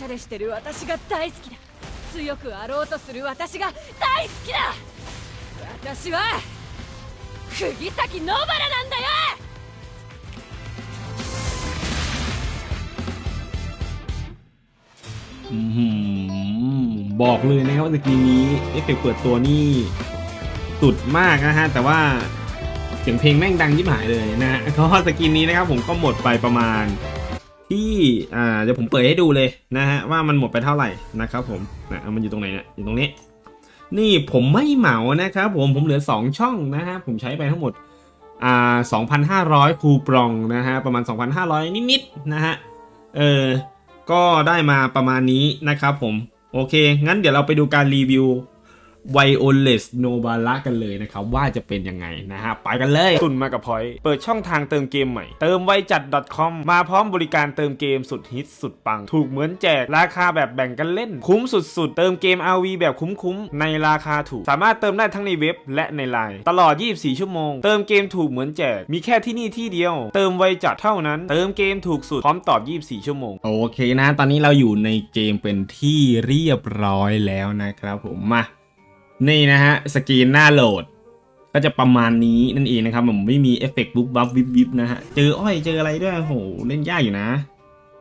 シャレしてる私が大好きだ強くあろうとする私が大好きだ私は釘崎野原なんだよ อืมบอกเลยนะครับว่าสกีนี้เอฟเฟกต์เปิดตัวนี่สุดมากนะฮะ แต่ว่าเสียงเพลงแม่งดังยิ่หายเลยนะฮะเพราะว่าสกินนี้นะครับผมก็หมดไปประมาณ ที่อ่าเดี๋ยวผมเปิดให้ดูเลยนะฮะว่ามันหมดไปเท่าไหร่นะครับผมนะมันอยู่ตรงไหนเนี่ยอยู่ตรงนี้ นี่ผมไม่เหมานะครับผมผมเหลือ 2 ช่องนะฮะผมใช้ไปทั้งหมดอ่า2,500 คูปรองนะฮะประมาณ 2,500 นิดๆนะฮะเออก็ได้มาประมาณนี้นะครับผมโอเค งั้นเดี๋ยวเราไปดูการรีวิว Violet Nobala กันเลยนะครับ ว่าจะเป็นยังไงนะฮะ ไปกันเลย ตุนมากับพอยเปิดช่องทางเติมเกมใหม่ เติมไวจัด .com มาพร้อมบริการเติมเกมสุดฮิตสุดปัง ถูกเหมือนแจก ราคาแบบแบ่งกันเล่น คุ้มสุดๆ เติมเกม RV แบบคุ้มๆ ในราคาถูก สามารถเติมได้ทั้งในเว็บและในไลน์ตลอด 24 ชั่วโมง เติมเกมถูกเหมือนแจก มีแค่ที่นี่ที่เดียว เติมไวจัดเท่านั้น เติมเกมถูกสุดพร้อมตอบ 24 ชั่วโมง โอเคนะ ตอนนี้เราอยู่ในเกมเป็นที่เรียบร้อยแล้วนะครับผม มา นี่นะฮะสกรีนหน้าโหลด ก็จะประมาณนี้นั่นเองนะครับผมไม่มีเอฟเฟกต์บุ๊บบัฟวิบวิบนะฮะเจออ้อยเจออะไรด้วยโหเล่นยากอยู่นะ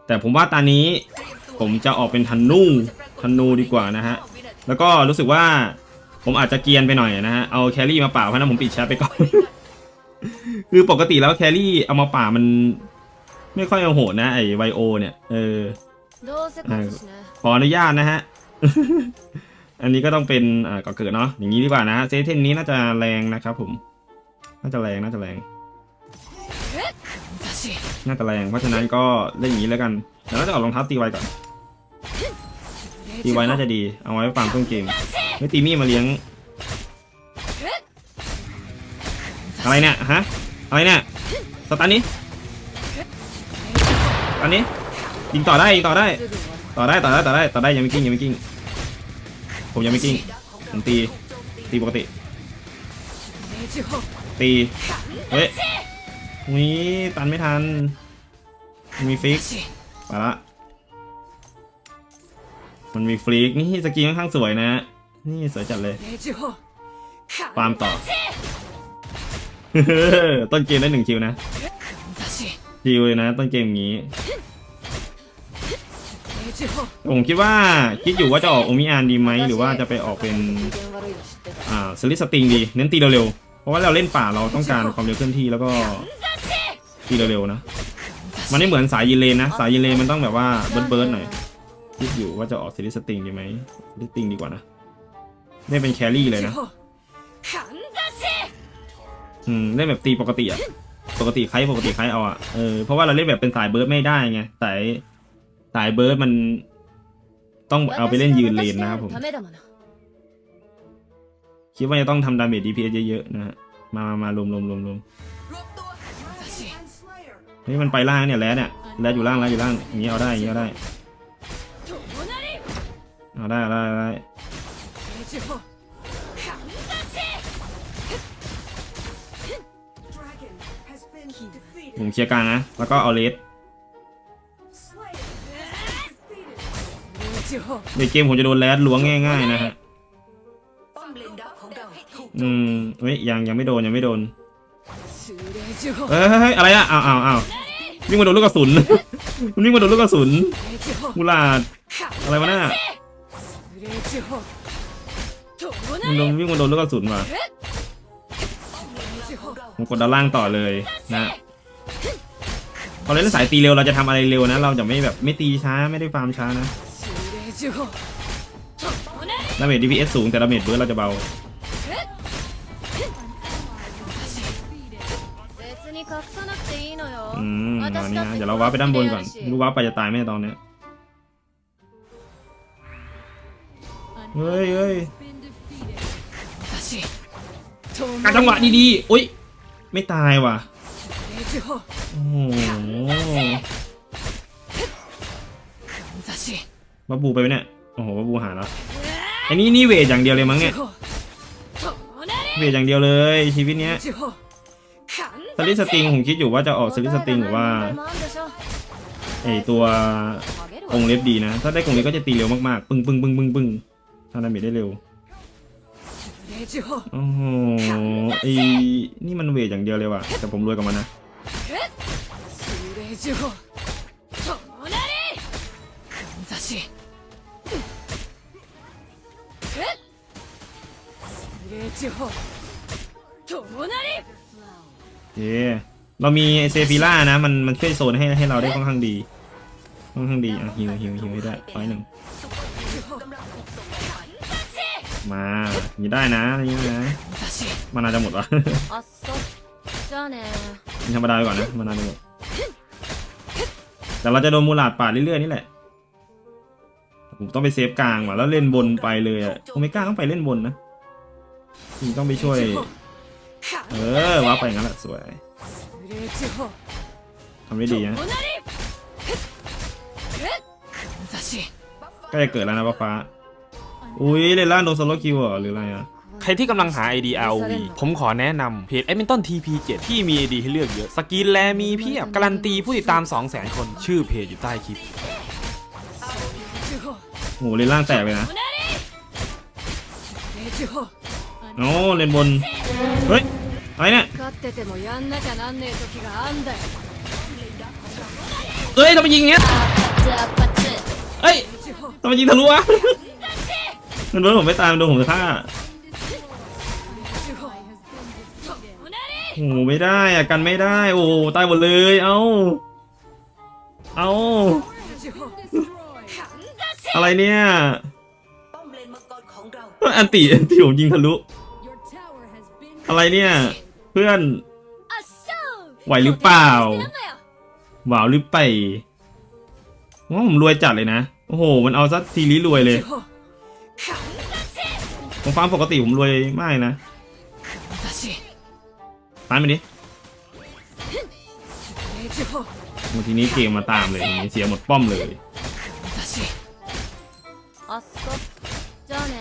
แต่ผมว่าตอนนี้ผมจะออกเป็นธนูธนูดีกว่านะฮะแล้วก็รู้สึกว่าผมอาจจะเกียนไปหน่อยนะฮะเอาแครี่มาป่าเพราะนั้นผมปิดแชทไปก่อน คือปกติแล้วแครี่เอามาป่ามัน ไม่ค่อยเอาโหดนะไอไวโอเนี่ยเออขออนุญาตนะฮะ อันนี้ก็ต้องเป็นอ่าก่อเกิดเนาะอย่างนี้ดีกว่านะเซเทนนี้น่าจะแรงนะครับผม น่าจะแรงน่าจะแรง น่าจะแรงเพราะฉะนั้นก็เล่นอย่างนี้แล้วกันแดี๋วเราจะออกรองเท้าตีไวก่อนตีไวน่าจะดีเอาไว้ฟาร์มต้นเกมไม่ตีมี่มาเลี้ยง อะไรเนี่ยฮะอะไรเนี่ยสตันนี้อันนี้ยิงต่อได้ยิงต่อได้ ต่อได้ต่อได้ต่อได้ต่อได้ยังไม่กิ้งยังไม่กิ้ง มยังไม่กิ้งผมตี ตีปกติ ตี เฮ้ยนี้ตันไม่ทัน มีฟิกไปละ มันมีฟลิก นี่สกีค่อนข้างสวยนะ นี่สวยจัดเลยปามต่อ ต้นเกมได้หนึ่งคิวนะคิวเลยนะ ต้นเกมอย่างนี้ ผมคิดว่าคิดอยู่ว่าจะออกโอมิอานดีไหมหรือว่าจะไปออกเป็นอ่าสลิสติงดีเน้นตีเร็วๆเพราะว่าเราเล่นป่าเราต้องการความเร็วเคลื่อนที่แล้วก็ตีเร็วๆนะมันไม่เหมือนสายยีเลนนะสายยีเลนมันต้องแบบว่าเบิร์ดเบิร์ดหน่อยคิดอยู่ว่าจะออกสลิสติงดีไหมสลิสติงดีกว่านะเล่นเป็นแครี่เลยนะอืมเล่นแบบตีปกติอะปกติใครปกติใครเอาอะเออเพราะว่าเราเล่นแบบเป็นสายเบิร์ดไม่ได้ไงแต่ สายเบิร์ดมันต้องเอาไปเล่นยืนเลนนะครับผม คิดว่าจะต้องทำดาเมจ DPS เยอะๆนะฮะ มามามรวมๆมรวมรเฮ้ยมันไปล่างเนี่ยแล้วเนี่ยแล้วอยู่ล่างแล้วอยู่ล่างนี้เอาได้นี้เอาได้เอาได้เอาได้ผมเคลียร์กลางนะ แล้วก็เอาเลส ในเกมผมจะโดนแรดล้วงง่ายๆนะฮะ อืมเฮ้ยยังยังไม่โดนยังไม่โดน เฮ้ยเฮ้ยอะไรอะอ้าวอ้าวอ้าววิ่งมาโดนลูกกระสุน มันวิ่งมาโดนลูกกระสุนมูลาดอะไรวะน่ามันโดนวิ่งมาโดนลูกกระสุนมาผมกดด้านล่างต่อเลยนะพอเล่นสายตีเร็วเราจะทำอะไรเร็วนะ เราจะไม่แบบไม่ตีช้าไม่ได้ฟาร์มช้านะ ดาเมจ DPS สูงแต่ดาเมจเบิร์เราจะเบาอืมตอนนี้ะเดี๋ยวเราว้าไปด้านบนก่อนไม่รู้ว้าไปจะตายไหมตอนนี้เฮ้ยเฮ้ยการจังหวะดีๆโอ๊ยไม่ตายว่ะโอ้โห บับบูไปไหมเนี่ย โอ้โหบับบูหาแล้วไอ้นี่นี่เวทอย่างเดียวเลยมั้งเนี่ย เวทอย่างเดียวเลยชีวิตเนี้ยสลิสติงผมคิดอยู่ว่าจะออกสลิสติงหรือว่าไอตัวกงเล็บดีนะ ถ้าได้กงเล็บก็จะตีเร็วมากๆ ปึ้งปึ้งปึ้งปึ้งปึ้งทำนามิได้เร็ว โอ้โหไอนี่มันเวทอย่างเดียวเลยว่ะ แต่ผมรวยกับมันนะ เอเรามีเซฟิล่านะ มันมันช่วยโซนให้ให้เราได้ค่อนข้างดีค่อนข้างดีอะฮิวฮิวฮิวให้ได้ร้อยหนึ่งมามีได้นะนี่นะมันอาจจะหมดวะธรรมดาไปก่อนนะมันอาจะหมดแต่เราจะโดนมูลาดปาดเรื่อยๆนี่แหละผมต้องไปเซฟกลางว่ะแล้วเล่นบนไปเลยอะโอเมก้าต้องไปเล่นบนนะ คุณต้องไปช่วย เออว้าไปงั้นแหละสวยทำได้ดีนะใกล้เกิดแล้วนะป้าฟ้าอุ้ยเลล่าโดนสโลคิวเหรอหรืออะไรอะใครที่กำลังหา ID ROV ผมขอแนะนำเพจแอดมินต้น TP7 ที่มี ID ให้เลือกเยอะ สกินแลมีเพียบ การันตีผู้ติดตาม 200,000 คน ชื่อเพจอยู่ใต้คลิปโอ้โหเลยล่างแตกเลยนะ โอ้เลนบน เฮ้ย อะไรเนี่ย 勝っててもやんなきゃなんねえ時があんだよ เอ้ยทำไมยิงอย่างเงี้ยเอ้ย 呪法 ทำไมยิงทะลุวะ มันโดนผมไม่ตายมันโดนผมจะฆ่า 呪法友なり โอ้โหไม่ได้อะกันไม่ได้ โอ้โหตายหมดเลย เอ้า เอ้า 呪法かんざし อะไรเนี่ย ป้อมเลนมังกรของเรา อันติอันติผมยิงทะลุ อะไรเนี่ย เพื่อน あっしゃ ไหวหรือเปล่า なんだよ หวาวหรือไปว่าผมรวยจัดเลยนะ โอ้โห มันเอาซัดทีรีรวยเลย 呪法かんざし ผมฟาร์มปกติผมรวยมากเลยนะ かんざし ตายไปดิ 霊呪法 บางทีนี้เกมมาตามเลยทีนี้เสียหมดป้อมเลย かんざしあっそじゃあね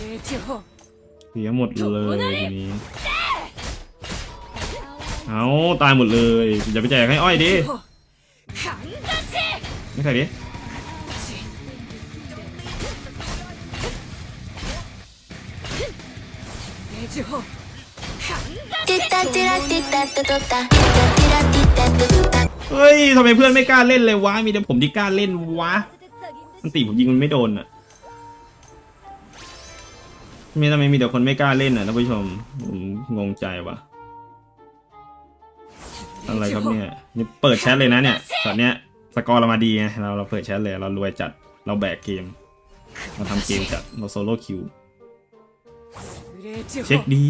霊呪法 เสียหมดเลยทีนี้เอาตายหมดเลยอย่าไปแจกให้อ้อยดิไม่ใช่ดิเฮ้ยทำไมเพื่อนไม่กล้าเล่นเลยวะมีแต่ผมที่กล้าเล่นวะมันตีผมยิงมันไม่โดนอะ ไม่ทำไมมีแต่คนไม่กล้าเล่นอะท่านผู้ชมผมงงใจว่ะ อะไรครับเนี่ยนี่เปิดแชทเลยนะเนี่ยตอนเนี้ยสกอร์เรามาดีไงเราเราเปิดแชทเลยเรารวยจัดเราแบกเกม เราทำเกมจัดเราโซโล่คิวเช็คดี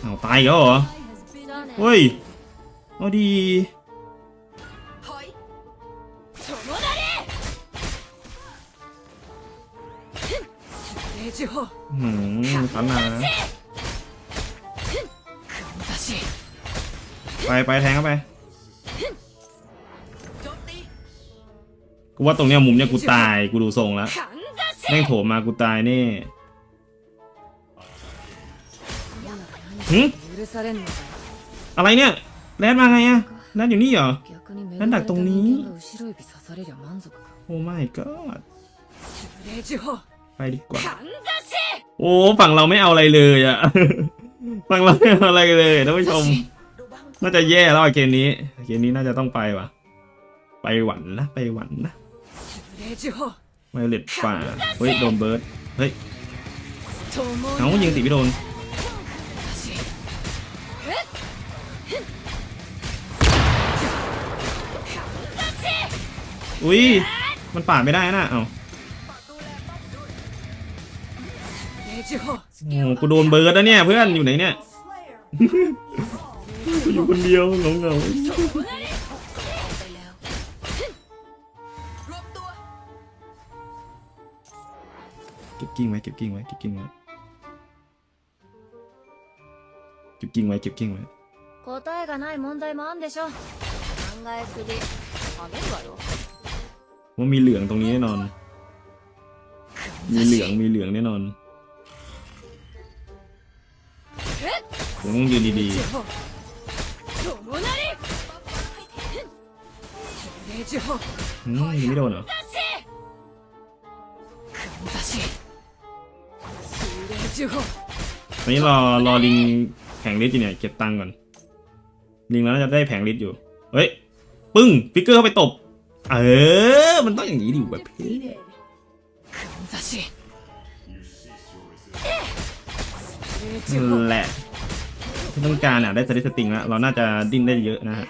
เอาตายเหรอเฮ้ยเอาดี หืมตัไปไปแทงเข้าไปกูว่าตรงเนี้ยมุมเนี้ยกูตายกูดูทรงแล้วแม่งโผล่มากูตายนี่หึอะไรเนี่ยแรดมาไงอะแรดอยู่นี่เหรอแรดดักตรงนี้โอ้ my god ไปดีกว่า โอ้ฝั่งเราไม่เอาอะไรเลยอะฝั่งเราไม่เอาอะไรเลยท่านผู้ชม น่าจะแย่แล้วเกมนี้ เกมนี้น่าจะต้องไปวะไปหวันนะไปหวันนะไม่เล็ดฝ่าเฮ้ยโดนเบิร์ดเฮ้ยเอายิงติไม่โดนอุ้ยมันป่าไม่ได้นะเอ้า 霊呪法 โอ้โหกูโดนเบิร์ดแล้วเนี่ยเพื่อนอยู่ไหนเนี่ย กูอยู่คนเดียวเหงาเหงา ไปแล้วรวมตัว เก็บกิ้งไว้เก็บกิ้งไว้เก็บกิ้งไว้เก็บกิ้งไว้เก็บกิ้งไว้ 答えがない問題もあんでしょ考えすぎあげるわよ ว่ามีเหลืองตรงนี้แน่นอน มีเหลืองมีเหลืองแน่นอน ผมต้องยืนดีๆอืมยังไม่โดนเหรอตอนนี้รอรอลิงแข่งลิทอยู่เนี่ยเก็บตังก่อน ลิงแล้วจะได้แผงลิทอยู่ เฮ้ย ปึ้งฟิกเกอร์เข้าไปตบ เออ มันต้องอย่างนี้ดิวแบบพี่แหละ ที่ต้องการเนี่ยได้สติสติงแล้วเราน่าจะดิ้นได้เยอะนะฮะ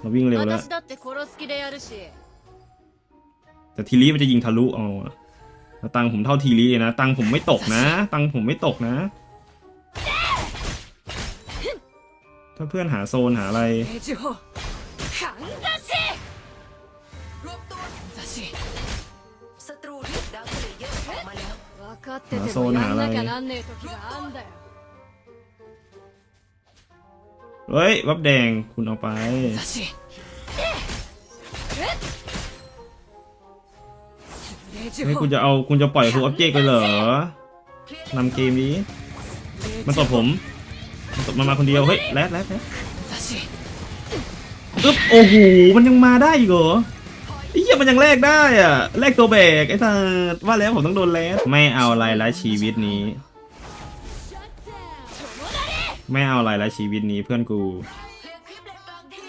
เราวิ่งเร็วแล้วแต่ทีรีมันจะยิงทะลุเอาตังผมเท่าทีรีนะ ตังผมไม่ตกนะ ตังผมไม่ตกนะ ถ้าเพื่อนหาโซนหาอะไรหาโซนหาอะไร เฮ้ยวับแดงคุณออกไปนี่คุณจะเอาคุณจะปล่อยทูอับเจกไปเหรอนำเกมนี้ มันตบผมมันตบมัมาคนเดียว เฮ้ยแรดแรดแรดอึ๊บโอ้โหมันยังมาได้อีกเหรอไอ้เหี้ยมันยังแลกได้อะแลกตัวแบกไอ้สัสว่าแล้วผมต้องโดนแลดไม่เอาอะไรละชีวิตนี้ ไม่เอาอะไรแล้วชีวิตนี้เพื่อนกู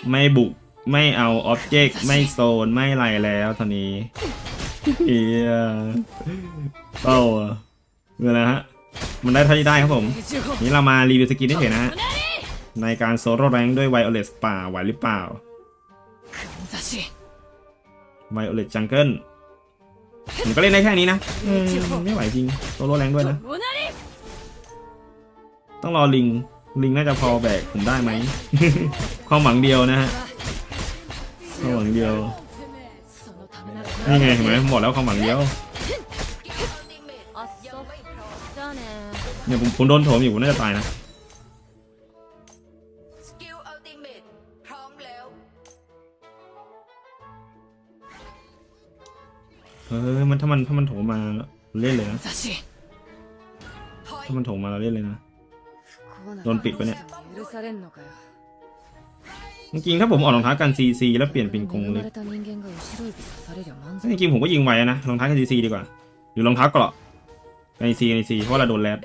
ไม่บุกไม่เอาอ็อบเจกต์ไม่โซนไม่อะไรแล้วตอนนี้เอียเป้าเวลาฮะมันได้เท่าที่ได้ครับผม นี่เรามารีวิวสกินได้เฉยนะฮะ ในการโซโล่แรงด้วยไวโอเลสป่าไหวหรือเปล่าไวโอเลสจังเกิลผมก็เล่นได้แค่นี้นะไม่ไหวจริงโซโล่แรงด้วยนะ ต้องรอลิง ลิงน่าจะพอแบกผมได้ไหม ความหวังเดียวนะฮะความหวังเดียวนี่ไงเห็นไหมผมบอกแล้วความหวังเดียวเนี่ยผมผมโดนโถมอยู่ผมน่าจะตายนะเฮ้ยมันถ้ามันถ้ามันโถมมาเล่นเลยนะถ้ามันโถมมาเราเล่นเลยนะ โดนปิดปะเนี่ย จริงถ้าผมออกรองเท้ากันซีซีแล้วเปลี่ยนเป็นกงเล็กจริงผมก็ยิงไวนะรองเท้ากันซีซีดีกว่า หรือรองเท้าเกราะกันซีในซีเพราะเราโดนแรด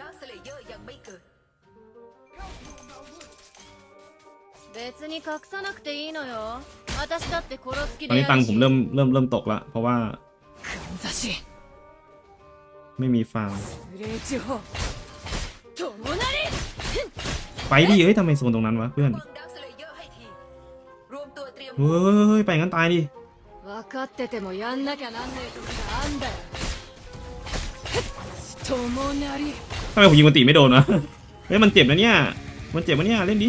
ตอนนี้ตังผมเริ่มเริ่มเริ่มตกละเพราะว่า ไม่มีฟาร์ม ไปดิเฮ้ยทำไมโซนตรงนั้นวะเพื่อนเฮ้ยไปงั้นตายดิทำไมผมยิงมันตีไม่โดนวะเฮ้ยมันเจ็บนะเนี่ยมันเจ็บนะเนี่ยเล่นดิ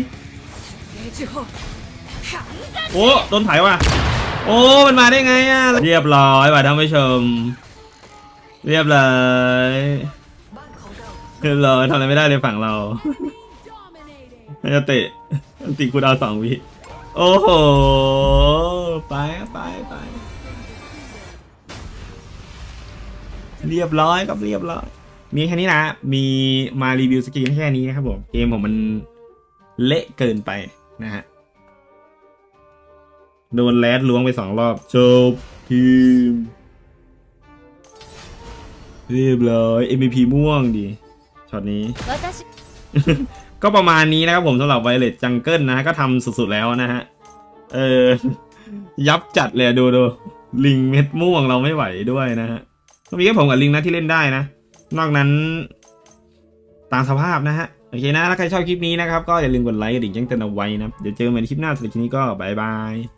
โอ้โดนถ่ายว่ะโอ้มันมาได้ไงอะเรียบร้อยว่ะท่านผู้ชม เรียบร้อยเรียบร้อยทำอะไรไม่ได้เลยฝั่งเรา น่าจะเตะตีกูดาวสองวิ โอ้โห ไปไปไป เรียบร้อยครับเรียบร้อย มีแค่นี้นะ มีมารีวิวสกินแค่นี้นะครับผม เกมผมมันเละเกินไปนะฮะ โดนแรดล้วงไปสองรอบจบทีม เรียบร้อย MVP ม่วงดีช็อตนี้ ก็ประมาณนี้นะครับผมสำหรับไวเลตจังเกิลนะฮะก็ทำสุดๆแล้วนะฮะ เออ ยับจัดเลยดูดูลิงเม็ดม่วงเราไม่ไหวด้วยนะฮะก็มีแค่ผมกับลิงนะที่เล่นได้นะ นอกนั้น ตามสภาพนะฮะ โอเคนะ ถ้าใครชอบคลิปนี้นะครับ ก็อย่าลืมกดไลค์กดดิ่งแจ้งเตือนเอาไว้นะ เดี๋ยวเจอกันในคลิปหน้าสำหรับคลิปนี้ก็บายบาย